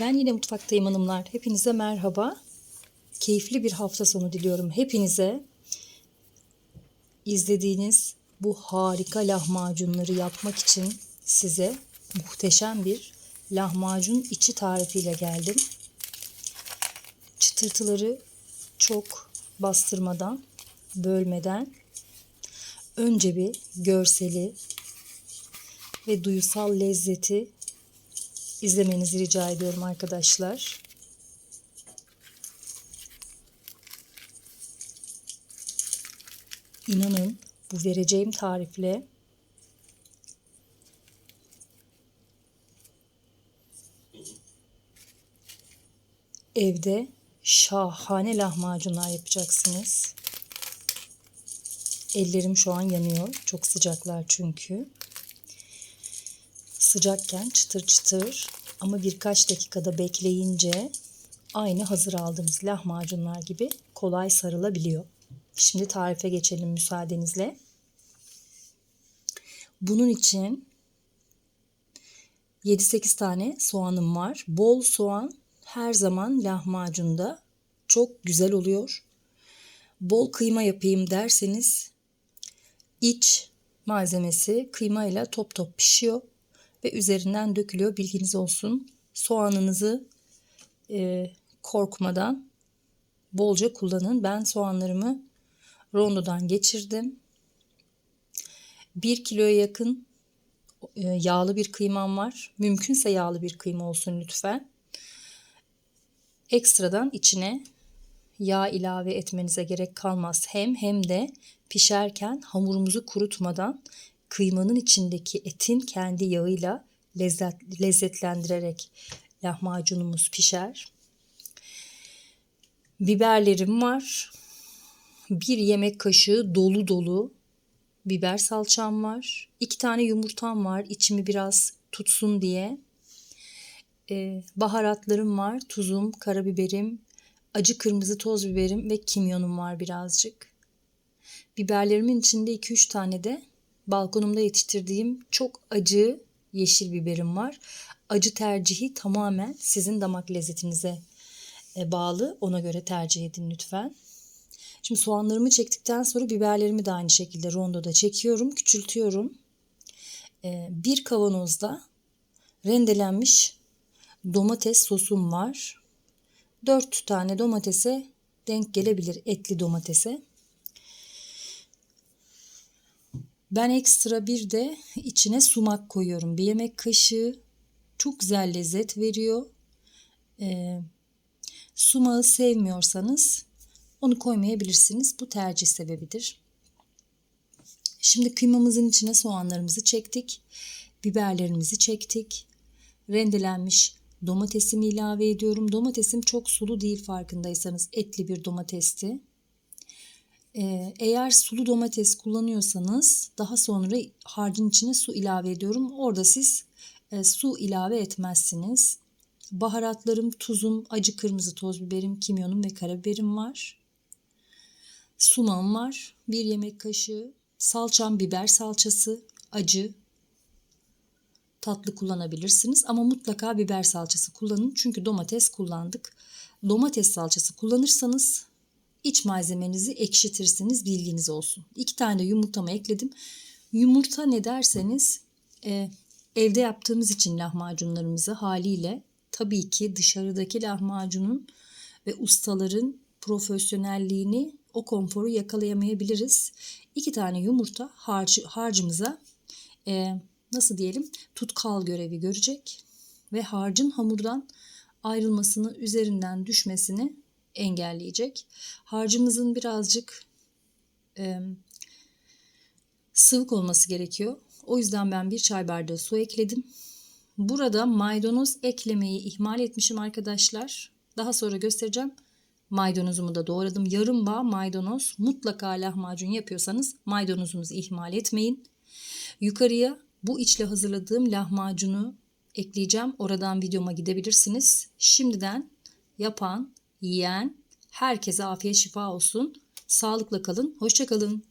Ben yine mutfaktayım hanımlar. Hepinize merhaba. Keyifli bir hafta sonu diliyorum hepinize. İzlediğiniz bu harika lahmacunları yapmak için size muhteşem bir lahmacun içi tarifiyle geldim. Çıtırtıları çok bastırmadan, bölmeden önce bir görseli ve duyusal lezzeti izlemenizi rica ediyorum arkadaşlar. İnanın bu vereceğim tarifle evde şahane lahmacunlar yapacaksınız. Ellerim şu an yanıyor. Çok sıcaklar çünkü. Sıcakken çıtır çıtır ama birkaç dakikada bekleyince aynı hazır aldığımız lahmacunlar gibi kolay sarılabiliyor. Şimdi tarife geçelim müsaadenizle. Bunun için 7-8 tane soğanım var. Bol soğan her zaman lahmacunda çok güzel oluyor. Bol kıyma yapayım derseniz iç malzemesi kıymayla top top pişiyor ve üzerinden dökülüyor. Bilginiz olsun. Soğanınızı e, korkmadan bolca kullanın. Ben soğanlarımı rondodan geçirdim. 1 kiloya yakın e, yağlı bir kıymam var. Mümkünse yağlı bir kıyma olsun lütfen. Ekstradan içine yağ ilave etmenize gerek kalmaz. Hem hem de pişerken hamurumuzu kurutmadan kıymanın içindeki etin kendi yağıyla lezzet, lezzetlendirerek lahmacunumuz pişer. Biberlerim var. Bir yemek kaşığı dolu dolu biber salçam var. İki tane yumurtam var. İçimi biraz tutsun diye. Ee, baharatlarım var. Tuzum, karabiberim, acı kırmızı toz biberim ve kimyonum var birazcık. Biberlerimin içinde 2-3 tane de balkonumda yetiştirdiğim çok acı yeşil biberim var. Acı tercihi tamamen sizin damak lezzetinize e, bağlı. Ona göre tercih edin lütfen. Şimdi soğanlarımı çektikten sonra biberlerimi de aynı şekilde rondoda çekiyorum, küçültüyorum. E, bir kavanozda rendelenmiş domates sosum var. 4 tane domatese denk gelebilir etli domatese. Ben ekstra bir de içine sumak koyuyorum. Bir yemek kaşığı çok güzel lezzet veriyor. Ee, sumağı sevmiyorsanız onu koymayabilirsiniz. Bu tercih sebebidir. Şimdi kıymamızın içine soğanlarımızı çektik. Biberlerimizi çektik. Rendelenmiş domatesimi ilave ediyorum. Domatesim çok sulu değil farkındaysanız. Etli bir domatesti. Ee, eğer sulu domates kullanıyorsanız daha sonra harcın içine su ilave ediyorum. Orada siz e, su ilave etmezsiniz. Baharatlarım, tuzum, acı kırmızı toz biberim, kimyonum ve karabiberim var. Sumağım var. Bir yemek kaşığı. Salçam biber salçası, acı, tatlı kullanabilirsiniz ama mutlaka biber salçası kullanın çünkü domates kullandık. Domates salçası kullanırsanız iç malzemenizi ekşitirsiniz bilginiz olsun. İki tane yumurtamı ekledim. Yumurta ne derseniz e, evde yaptığımız için lahmacunlarımızı haliyle tabii ki dışarıdaki lahmacunun ve ustaların profesyonelliğini o konforu yakalayamayabiliriz. İki tane yumurta harcı, harcımıza e, nasıl diyelim tutkal görevi görecek ve harcın hamurdan ayrılmasını üzerinden düşmesini engelleyecek. Harcımızın birazcık e, sıvık olması gerekiyor. O yüzden ben bir çay bardağı su ekledim. Burada maydanoz eklemeyi ihmal etmişim arkadaşlar. Daha sonra göstereceğim. Maydanozumu da doğradım. Yarım bağ maydanoz. Mutlaka lahmacun yapıyorsanız maydanozunuzu ihmal etmeyin. Yukarıya bu içle hazırladığım lahmacunu ekleyeceğim. Oradan videoma gidebilirsiniz. Şimdiden yapan, yiyen herkese afiyet şifa olsun. Sağlıkla kalın. Hoşçakalın.